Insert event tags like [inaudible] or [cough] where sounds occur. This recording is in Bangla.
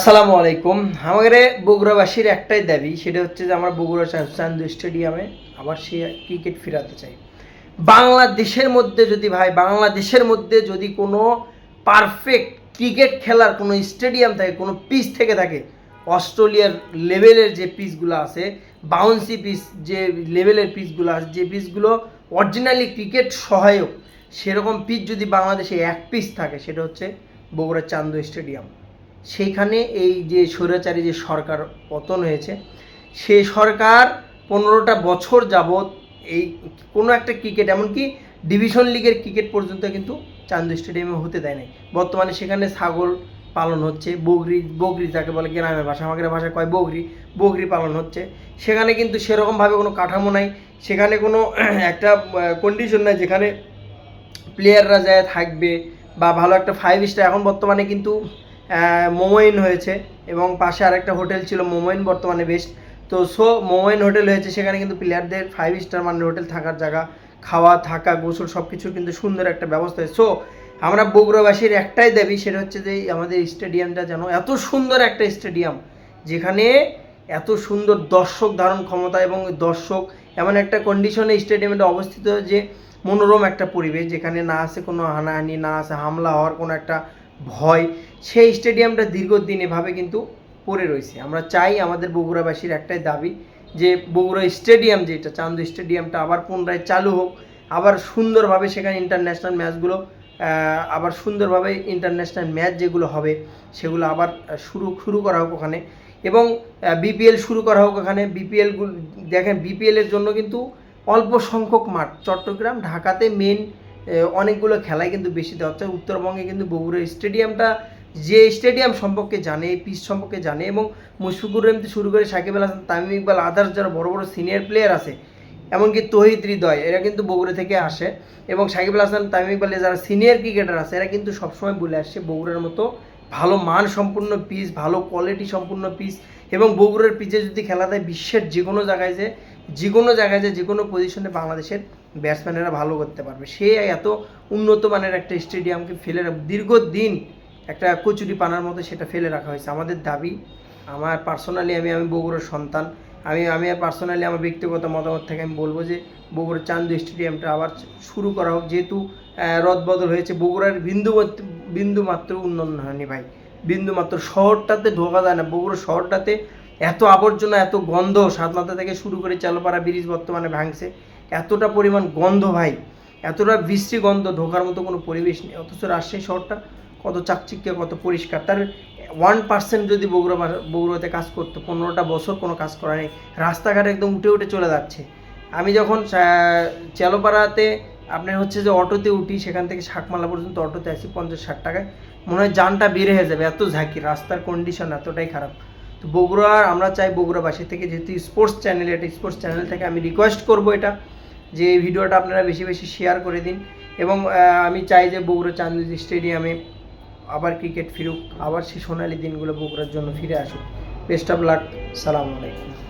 আসসালামু আলাইকুম। আমাদের বগুড়াবাসীর একটাই দাবি, সেটা হচ্ছে যে আমরা বগুড়া চান্দু স্টেডিয়ামে আবার সে ক্রিকেট ফেরাতে চাই। বাংলাদেশের মধ্যে যদি ভাই, বাংলাদেশের মধ্যে যদি কোনো পারফেক্ট ক্রিকেট খেলার কোনো স্টেডিয়াম থাকে, কোনো পিচ থেকে থাকে, অস্ট্রেলিয়ার লেভেলের যে পিচগুলো আছে বাউন্সি পিচ যে লেভেলের পিচগুলো আছে, যে পিচগুলো অরিজিনালি ক্রিকেট সহায়ক, সেরকম পিচ যদি বাংলাদেশে এক পিচ থাকে, সেটা হচ্ছে বগুড়া চান্দু স্টেডিয়াম। সেইখানে এই যে স্বৈরাচারী যে সরকার পতন হয়েছে সেই সরকার পনেরোটা বছর যাবৎ এই কোনো একটা ক্রিকেট এমনকি ডিভিশন লিগের ক্রিকেট পর্যন্ত কিন্তু চান্দু স্টেডিয়ামে হতে দেয় নাই। বর্তমানে সেখানে ছাগল পালন হচ্ছে, বগরি বগরি যাকে বলে গ্রামের ভাষা, আমাদের ভাষায় কয় বগরি বগরি পালন হচ্ছে। সেখানে কিন্তু সেরকমভাবে কোনো কাঠামো নাই, সেখানে কোনো [clears throat] একটা কন্ডিশন নাই যেখানে প্লেয়াররা যায় থাকবে বা ভালো একটা ফাইভ স্টার এখন বর্তমানে কিন্তু মোমোইন হয়েছে এবং পাশে আরেকটা হোটেল ছিল মোমোইন বর্তমানে বেস্ট তো সো মোমোইন হোটেল হয়েছে, সেখানে কিন্তু প্লেয়ারদের ফাইভ স্টার মানের হোটেল থাকার জায়গা, খাওয়া, থাকা, গোসল সব কিছু কিন্তু সুন্দর একটা ব্যবস্থা। সো আমরা বগুড়াবাসীর একটাই দাবি, সেটা হচ্ছে যে আমাদের স্টেডিয়ামটা যেন এত সুন্দর একটা স্টেডিয়াম, যেখানে এত সুন্দর দর্শক ধারণ ক্ষমতা এবং দর্শক এমন একটা কন্ডিশনে স্টেডিয়ামটা অবস্থিত যে মনোরম একটা পরিবেশ, যেখানে না আছে কোনো হানাহানি, না আছে হামলা হওয়ার কোনো একটা ভয়, সেই স্টেডিয়ামটা দীর্ঘদিন এভাবে কিন্তু পড়ে রয়েছে। আমরা চাই আমাদের বগুড়াবাসীর একটাই দাবি যে বগুড়া স্টেডিয়াম যেটা, চান্দু স্টেডিয়ামটা আবার পুনরায় চালু হোক, আবার সুন্দরভাবে সেখানে ইন্টারন্যাশনাল ম্যাচগুলো আবার সুন্দরভাবে ইন্টারন্যাশনাল ম্যাচ যেগুলো হবে, সেগুলো আবার শুরু শুরু করা হোক ওখানে। এবং বিপিএল শুরু করা হোক ওখানে। বিপিএল দেখেন বিপিএলের জন্য কিন্তু অল্প সংখ্যক মাঠ, চট্টগ্রাম, ঢাকাতে মেন অনেকগুলো খেলাই কিন্তু বেশি দেওয়া হচ্ছে। উত্তরবঙ্গে কিন্তু বগুড়া স্টেডিয়ামটা যে স্টেডিয়াম সম্পর্কে জানে, পিচ সম্পর্কে জানে এবং মুশফিকুর রহিম শুরু করে সাকিব আল হাসান, তামিম ইকবাল, আদার্স যারা বড় বড় সিনিয়র প্লেয়ার আছে, এমনকি তহিদ হৃদয়, এরা কিন্তু বগুড়া থেকে আসে এবং সাকিব আল হাসান, তামিম ইকবাল যারা সিনিয়র ক্রিকেটার আছে, এরা কিন্তু সবসময় বলে আসছে বগুড়ার মতো ভালো মান সম্পূর্ণ পিচ, ভালো কোয়ালিটি সম্পূর্ণ পিচ এবং বগুড়ার পিচে যদি খেলা দেয় বিশ্বের যে কোনো জায়গায় যে যে কোনো জায়গায় যে যে কোনো পজিশনে বাংলাদেশের ব্যাটসম্যানেরা ভালো করতে পারবে। সে এত উন্নত মানের একটা স্টেডিয়ামকে ফেলে দীর্ঘদিন একটা কচুরি পানার মতো সেটা ফেলে রাখা হয়েছে। আমাদের দাবি, আমার পার্সোনালি আমি আমি বগুড়ার সন্তান। আমি আমি পার্সোনালি আমার ব্যক্তিগত মতামত থেকে আমি বলব যে, বগুড়ার চান্দু স্টেডিয়ামটা আবার শুরু করা হোক। যেহেতু রদবদল হয়েছে, বগুড়ার বিন্দু বিন্দু মাত্র উন্নয়ন হয়নি ভাই। বিন্দু মাত্র শহরটাতে ঢোকা যায় না। বগুড়া শহরটাতে এত আবর্জনা, এত গন্ধ সাতমাথা থেকে শুরু করে চালপাড়া ব্রিজ বর্তমানে ভাঙছে। এতটা পরিমাণ গন্ধ ভাই, এতটা বৃষ্টি গন্ধ, ঢোকার মতো কোনো পরিবেশ নেই। অথচ রাজশাহী শহরটা কত চাকচিক্য, কত পরিষ্কার। তার ওয়ান পার্সেন্ট যদি বগুড়া বগুড়াতে কাজ করতো, পনেরোটা বছর কোনো কাজ করা নেই। রাস্তাঘাট একদম উঠে উঠে চলে যাচ্ছে। আমি যখন চেলোপাড়াতে আপনার হচ্ছে যে অটোতে উঠি, সেখান থেকে শাকমালা পর্যন্ত অটোতে আসি, পঞ্চাশ ষাট টাকায়, মনে হয় যানটা বেড়ে হয়ে যাবে, এত ঝাঁকি, রাস্তার কন্ডিশন এতটাই খারাপ। তো বগুড়ার আমরা চাই বগুড়াবাসী থেকে যেহেতু স্পোর্টস চ্যানেল এটা স্পোর্টস চ্যানেল থেকে আমি রিকোয়েস্ট করব এটা, যে এই ভিডিওটা আপনারা বেশি বেশি শেয়ার করে দিন। এবং আমি চাই যে বগুড়া চান্দু স্টেডিয়ামে আবার ক্রিকেট ফিরুক, আবার সেই সোনালি দিনগুলো বগুড়ার জন্য ফিরে আসুক। বেস্ট অফ লাক সালাম আলাইকুম।